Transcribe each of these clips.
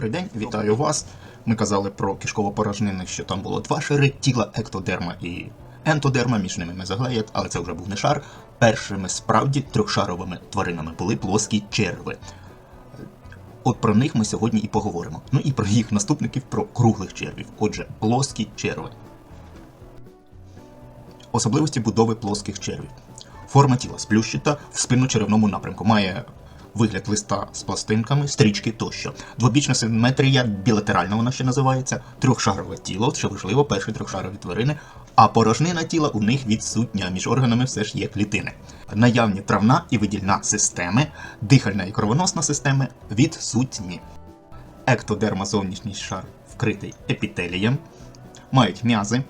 Добрий день, вітаю вас. Ми казали про кишково-порожнинних, що там було два шари тіла ектодерма і ентодерма, між ними мезоглеєт, але це вже був не шар. Першими справді трьохшаровими тваринами були плоскі черви. От про них ми сьогодні і поговоримо. Ну і про їх наступників, про круглих червів. Отже, плоскі черви. Особливості будови плоских червів. Форма тіла сплющита в спинно-черевному напрямку. Має вигляд листа з пластинками, стрічки тощо. Двобічна симетрія, білатеральна вона ще називається, трьохшарове тіло, що важливо, перші трьохшарові тварини, а порожнина тіла у них відсутня, між органами все ж є клітини. Наявні травна і видільна системи, дихальна і кровоносна системи відсутні. Ектодерма зовнішній шар вкритий епітелієм, мають м'язи,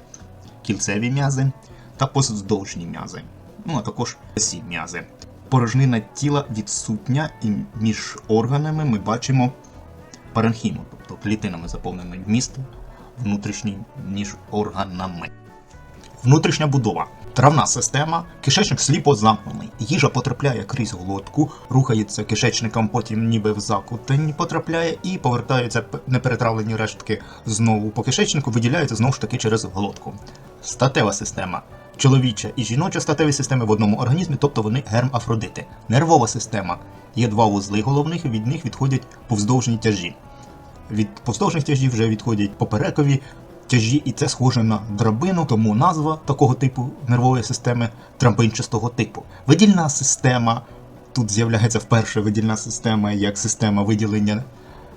кільцеві м'язи та поздовжні м'язи, ну а також осі м'язи. Порожнина тіла відсутня, і між органами ми бачимо паренхіму, тобто клітинами заповнений вміст внутрішній між органами. Внутрішня будова. Травна система, кишечник сліпо замкнений. Їжа потрапляє крізь глотку, рухається кишечником, потім ніби в закутень потрапляє і повертаються неперетравлені рештки знову по кишечнику, виділяються знову ж таки через глотку. Статева система. Чоловіча і жіноча статеві системи в одному організмі, тобто вони гермафродити. Нервова система. Є два вузли головних, від них відходять повздовжні тяжі. Від повздовжних тяжів вже відходять поперекові тяжі, і це схоже на драбину, тому назва такого типу нервової системи трамбинчастого типу. Видільна система. Тут з'являється вперше видільна система як система виділення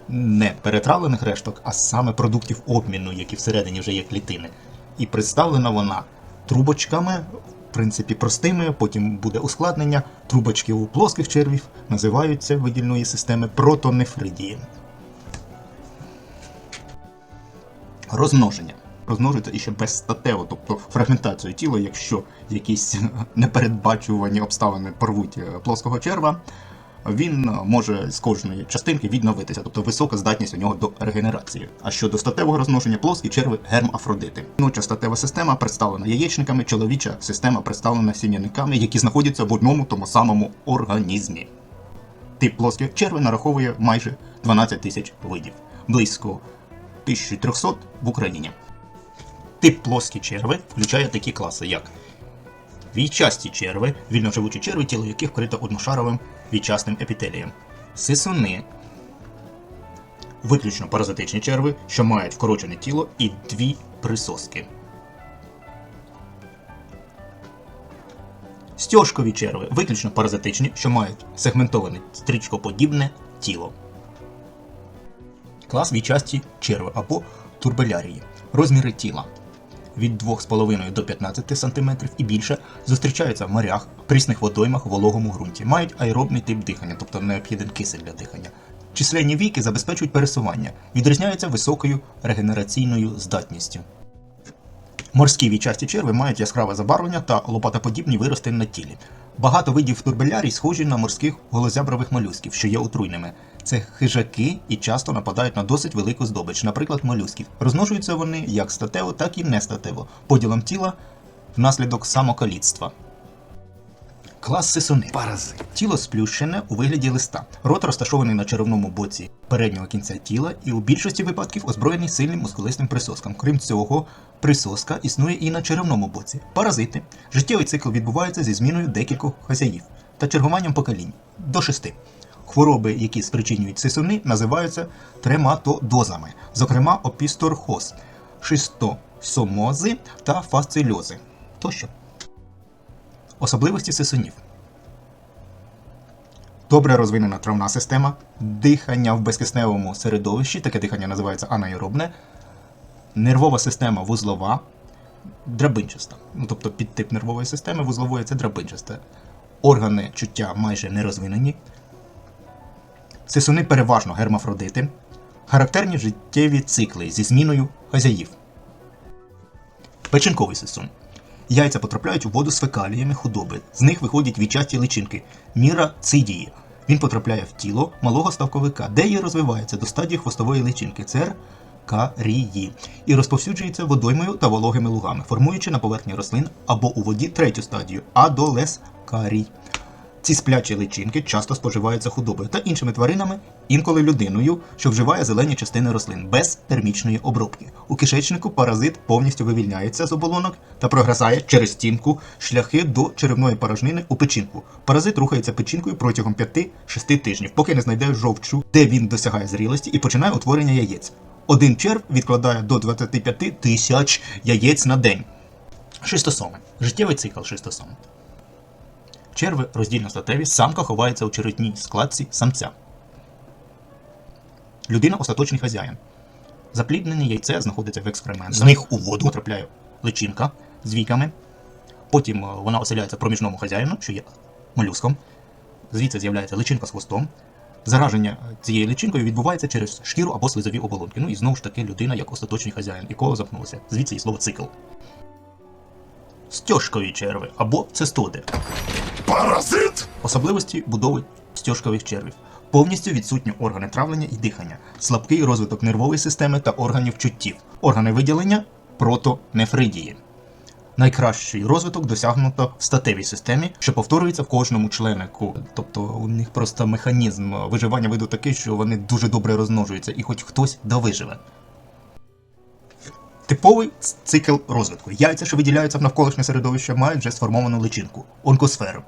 не перетравлених решток, а саме продуктів обміну, які всередині вже є клітини. І представлена вона трубочками, в принципі, простими, потім буде ускладнення. Трубочки у плоских червів називаються видільної системи протонефридії. Розмноження. Розмножується і ще безстатево, тобто фрагментацію тіла, якщо якісь непередбачувані обставини порвуть е, плоского черва, він е, може з кожної частинки відновитися, тобто висока здатність у нього до регенерації. А щодо статевого розмноження, плоскі черви гермафродити. Жіноча статева система представлена яєчниками, чоловіча система представлена сім'яниками, які знаходяться в одному тому самому організмі. Тип плоских черви нараховує майже 12 тисяч видів, близько 1300 в Україні. Тип плоскі черви включає такі класи, як війчасті черви, вільноживучі черви, тіло яких вкрито одношаровим війчасним епітелієм, сисуни, виключно паразитичні черви, що мають вкорочене тіло і дві присоски. Стьожкові черви виключно паразитичні, що мають сегментоване стрічкоподібне тіло. Клас війчасті черви або турбелярії. Розміри тіла від 2,5 до 15 см і більше зустрічаються в морях, прісних водоймах, вологому ґрунті. Мають аеробний тип дихання, тобто необхіден кисель для дихання. Численні віки забезпечують пересування, відрізняються високою регенераційною здатністю. Морські вічасті черви мають яскраве забарвлення та лопатоподібні вирости на тілі. Багато видів турбелярій схожі на морських голозябрових молюсків, що є отруйними. Це хижаки і часто нападають на досить велику здобич, наприклад, молюсків. Розмножуються вони як статево, так і нестатево, поділом тіла внаслідок самокаліцтва. Клас сисуни. Паразит. Тіло сплющене у вигляді листа. Рот розташований на черевному боці переднього кінця тіла і у більшості випадків озброєний сильним мускулистим присоском. Крім цього, присоска існує і на черевному боці. Паразити. Життєвий цикл відбувається зі зміною декількох хазяїв та чергуванням поколінь до шести. Хвороби, які спричинюють сисуни, називаються трематодозами, зокрема опісторхоз, шистосомози та фасцильози тощо. Особливості сисунів. Добре розвинена травна система, дихання в безкисневому середовищі, таке дихання називається анаеробне, нервова система вузлова, драбинчаста. Ну, тобто підтип нервової системи вузлової це драбинчасте. Органи чуття майже не розвинені. Сисуни переважно гермафродити, характерні життєві цикли зі зміною хазяїв. Печінковий сисун. Яйця потрапляють у воду з фекаліями худоби. З них виходять відчасті личинки мірацидії. Він потрапляє в тіло малого ставковика, де і розвивається до стадії хвостової личинки церкарії і розповсюджується водоймою та вологими лугами, формуючи на поверхні рослин або у воді третю стадію адолескарій. Ці сплячі личинки часто споживаються худобою та іншими тваринами, інколи людиною, що вживає зелені частини рослин без термічної обробки. У кишечнику паразит повністю вивільняється з оболонок та прогризає через стінку шляхи до черевної порожнини у печінку. Паразит рухається печінкою протягом 5-6 тижнів, поки не знайде жовчу, де він досягає зрілості і починає утворення яєць. Один черв відкладає до 25 тисяч яєць на день. Шистосоми. Життєвий цикл шистосом. Черви роздільно статеві, самка ховається у чередній складці самця. Людина остаточний хазяїн. Запліднене яйце знаходиться в екскрементах. З них у воду потрапляє личинка з віками. Потім е, вона оселяється проміжному хазяїну, що є молюском. Звідси з'являється личинка з хвостом. Зараження цією личинкою відбувається через шкіру або слизові оболонки. Ну і знову ж таки людина як остаточний хазяїн, і коло замкнулося. Звідси і слово цикл. Стьожкові черви або цестоди. Паразит? Особливості будови стьожкових червів. Повністю відсутні органи травлення і дихання, слабкий розвиток нервової системи та органів чуттів, органи виділення протонефридії. Найкращий розвиток досягнуто в статевій системі, що повторюється в кожному членику. Тобто у них просто механізм виживання виду такий, що вони дуже добре розмножуються, і хоч хтось довиживе. Типовий цикл розвитку. Яйця, що виділяються в навколишнє середовище, мають вже сформовану личинку онкосферу,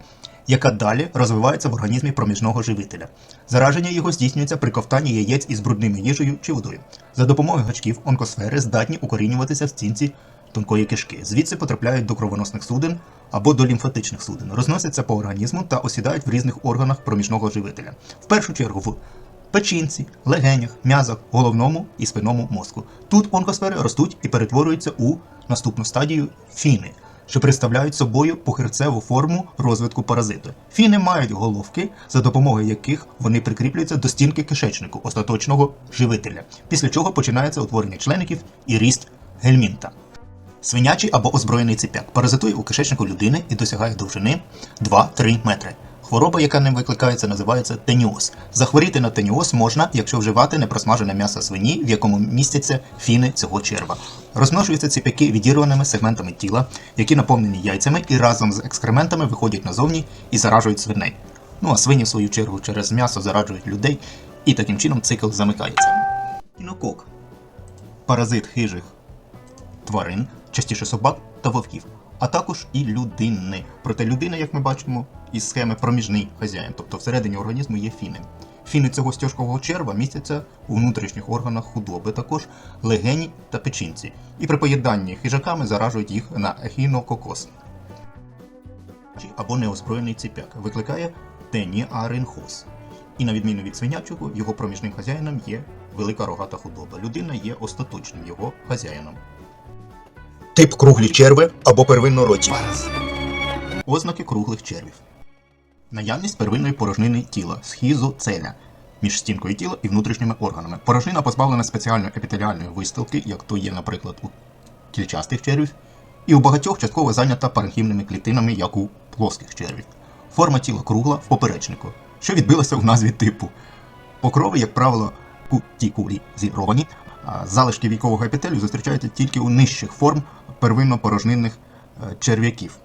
яка далі розвивається в організмі проміжного живителя. Зараження його здійснюється при ковтанні яєць із брудними їжею чи водою. За допомогою гачків онкосфери здатні укорінюватися в стінці тонкої кишки. Звідси потрапляють до кровоносних судин або до лімфатичних судин, розносяться по організму та осідають в різних органах проміжного живителя. В першу чергу в печінці, легенях, м'язах, головному і спинному мозку. Тут онкосфери ростуть і перетворюються у наступну стадію фіни, що представляють собою похирцеву форму розвитку паразиту. Фіни мають головки, за допомогою яких вони прикріплюються до стінки кишечнику остаточного живителя, після чого починається утворення члеників і ріст гельмінта. Свинячий або озброєний ципяк паразитує у кишечнику людини і досягає довжини 2-3 метри. Хвороба, яка ним викликається, називається теніоз. Захворіти на теніоз можна, якщо вживати непросмажене м'ясо свині, в якому містяться фіни цього черва. Розмножуються ципяки відірваними сегментами тіла, які наповнені яйцями і разом з екскрементами виходять назовні і заражують свиней. Ну а свині, в свою чергу, через м'ясо зараджують людей, і таким чином цикл замикається. Кінокок. Паразит хижих тварин, частіше собак та вовків, а також і людини. Проте людина, як ми бачимо, із схеми проміжний хазяїн, тобто всередині організму є фіни. Фіни цього стяжкового черва містяться у внутрішніх органах худоби, також легені та печінці. І при поєднанні хижаками заражують їх на ехінококоз. Чи- Або неозброєний ціпяк викликає теніаринхоз. І на відміну від свинячого, його проміжним хазяїном є велика рогата худоба. Людина є остаточним його хазяїном. Тип круглі черви або первиннороді. Ознаки круглих червів. Наявність первинної порожнини тіла схізоцеля між стінкою тіла і внутрішніми органами. Порожнина позбавлена спеціальної епітеліальної вистилки, як то є, наприклад, у кільчастих червів, і у багатьох частково зайнята паренхімними клітинами, як у плоских червів. Форма тіла кругла в поперечнику, що відбилося в назві типу. Покрови, як правило, кутікулізіровані, а залишки вікового епітелію зустрічаються тільки у нижчих форм первинно-порожнинних е, черв'яків.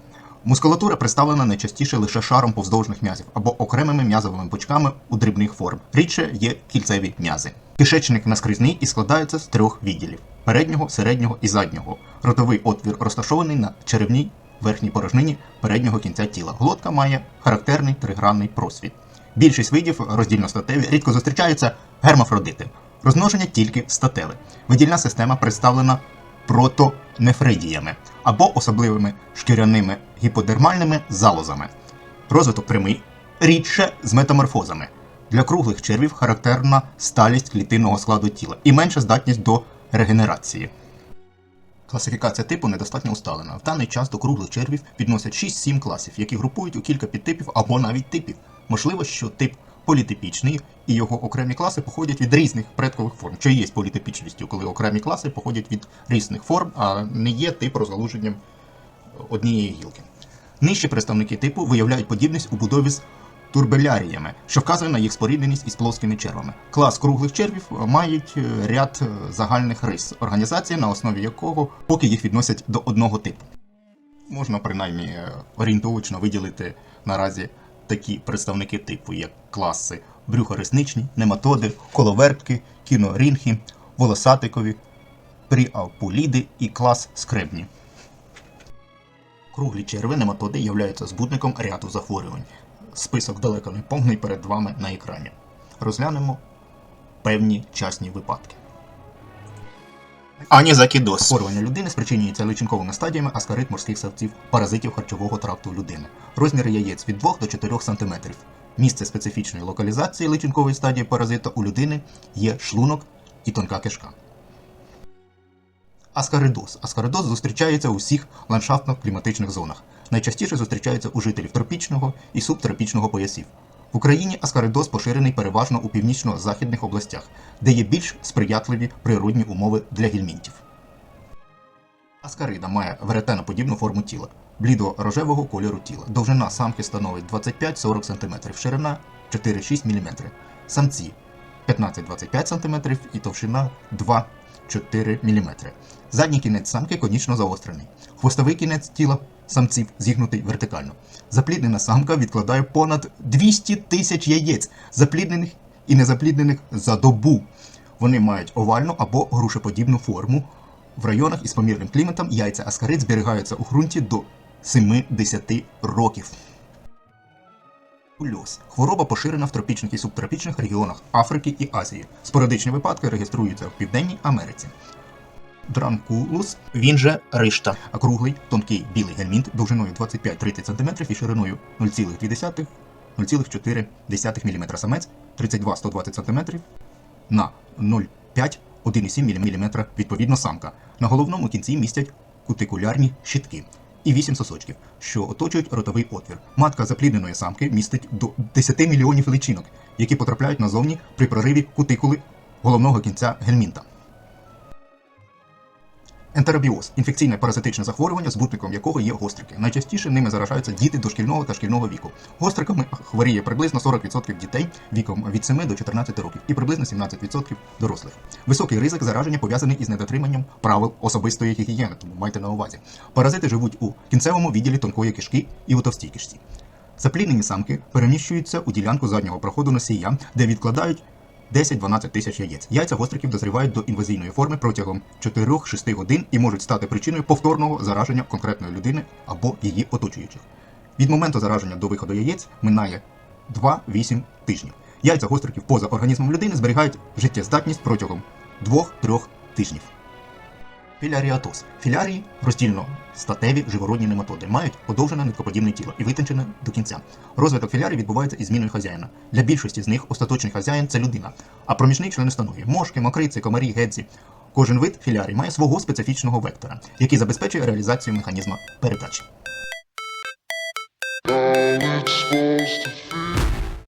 Мускулатура представлена найчастіше лише шаром повздовжних м'язів або окремими м'язовими пучками у дрібних форм. Рідше є кільцеві м'язи. Кишечник наскрізний і складається з трьох відділів: переднього, середнього і заднього. Ротовий отвір розташований на черевній верхній порожнині переднього кінця тіла. Глотка має характерний тригранний просвіт. Більшість видів роздільно-статеві рідко зустрічаються гермафродити. Розмноження тільки статеве. Видільна система представлена протонефридіями або особливими шкіряними гіподермальними залозами. Розвиток прямий, рідше з метаморфозами. Для круглих червів характерна сталість клітинного складу тіла і менша здатність до регенерації. Класифікація типу недостатньо усталена. В даний час до круглих червів відносять 6-7 класів, які групують у кілька підтипів або навіть типів. Можливо, що тип політипічний і його окремі класи походять від різних предкових форм, що є політипічністю, коли окремі класи походять від різних форм, а не є тип розгалуженням однієї гілки. Нижчі представники типу виявляють подібність у будові з турбеляріями, що вказує на їх спорідненість із плоскими червами. Клас круглих червів мають е, ряд е, загальних рис, організація, на основі якого поки їх відносять до одного типу. Можна принаймні е, орієнтовочно виділити наразі такі представники типу, як класи брюхоресничні, нематоди, коловертки, кінорінхи, волосатикові, пріапуліди і клас скребні. Круглі черви нематоди являються збудником ряду захворювань. Список далеко не повний перед вами на екрані. Розглянемо певні частні випадки. Анізакідоз. Захворювання людини спричинюється личинковими стадіями аскарит морських савців, паразитів харчового тракту людини. Розміри яєць від 2 до 4 см. Місце специфічної локалізації личинкової стадії паразита у людини є шлунок і тонка кишка. Аскаридоз. Аскаридоз зустрічається у всіх ландшафтно-кліматичних зонах. Найчастіше зустрічається у жителів тропічного і субтропічного поясів. В Україні аскаридоз поширений переважно у північно-західних областях, де є більш сприятливі природні умови для гельмінтів. Аскарида має веретеноподібну форму тіла, блідо-рожевого кольору тіла. Довжина самки становить 25-40 см, ширина 4-6 мм. Самці 15-25 см і товщина 2-4 мм. Задній кінець самки конічно заострений. Хвостовий кінець тіла самців зігнутий вертикально. Запліднена самка відкладає понад 200 тисяч яєць, запліднених і незапліднених за добу. Вони мають овальну або грушеподібну форму. В районах із помірним кліматом яйця аскарид зберігаються у ґрунті до 70 років. Туберкульоз. Хвороба поширена в тропічних і субтропічних регіонах Африки і Азії. Спорадичні випадки реєструються в Південній Америці. Дранкулус, він же ришта, округлий, тонкий білий гельмінт довжиною 25-30 см і шириною 0,2-0,4 мм самець, 32-120 см на 0,5-1,7 мм відповідно самка. На головному кінці містять кутикулярні щитки і 8 сосочків, що оточують ротовий отвір. Матка заплідненої самки містить до 10 мільйонів личинок, які потрапляють назовні при прориві кутикули головного кінця гельмінта. Ентеробіоз інфекційне паразитичне захворювання, збутником якого є гострики. Найчастіше ними заражаються діти дошкільного та шкільного віку. Гостриками хворіє приблизно 40% дітей віком від 7 до 14 років і приблизно 17% дорослих. Високий ризик зараження пов'язаний із недотриманням правил особистої гігієни, тому майте на увазі. Паразити живуть у кінцевому відділі тонкої кишки і у товстій кишці. Запліднені самки переміщуються у ділянку заднього проходу носія, де відкладають 10-12 тисяч яєць. Яйця гостриків дозрівають до інвазійної форми протягом 4-6 годин і можуть стати причиною повторного зараження конкретної людини або її оточуючих. Від моменту зараження до виходу яєць минає 2-8 тижнів. Яйця гостриків поза організмом людини зберігають життєздатність протягом 2-3 тижнів. Філяріатоз. Філярії роздільно статеві живородні нематоди мають подовжене ниткоподібне тіло і витончене до кінця. Розвиток філярій відбувається із зміною хазяїна. Для більшості з них остаточний хазяїн це людина, а проміжний членостанові мошки, мокриці, комарі, гедзі. Кожен вид філярій має свого специфічного вектора, який забезпечує реалізацію механізму передачі.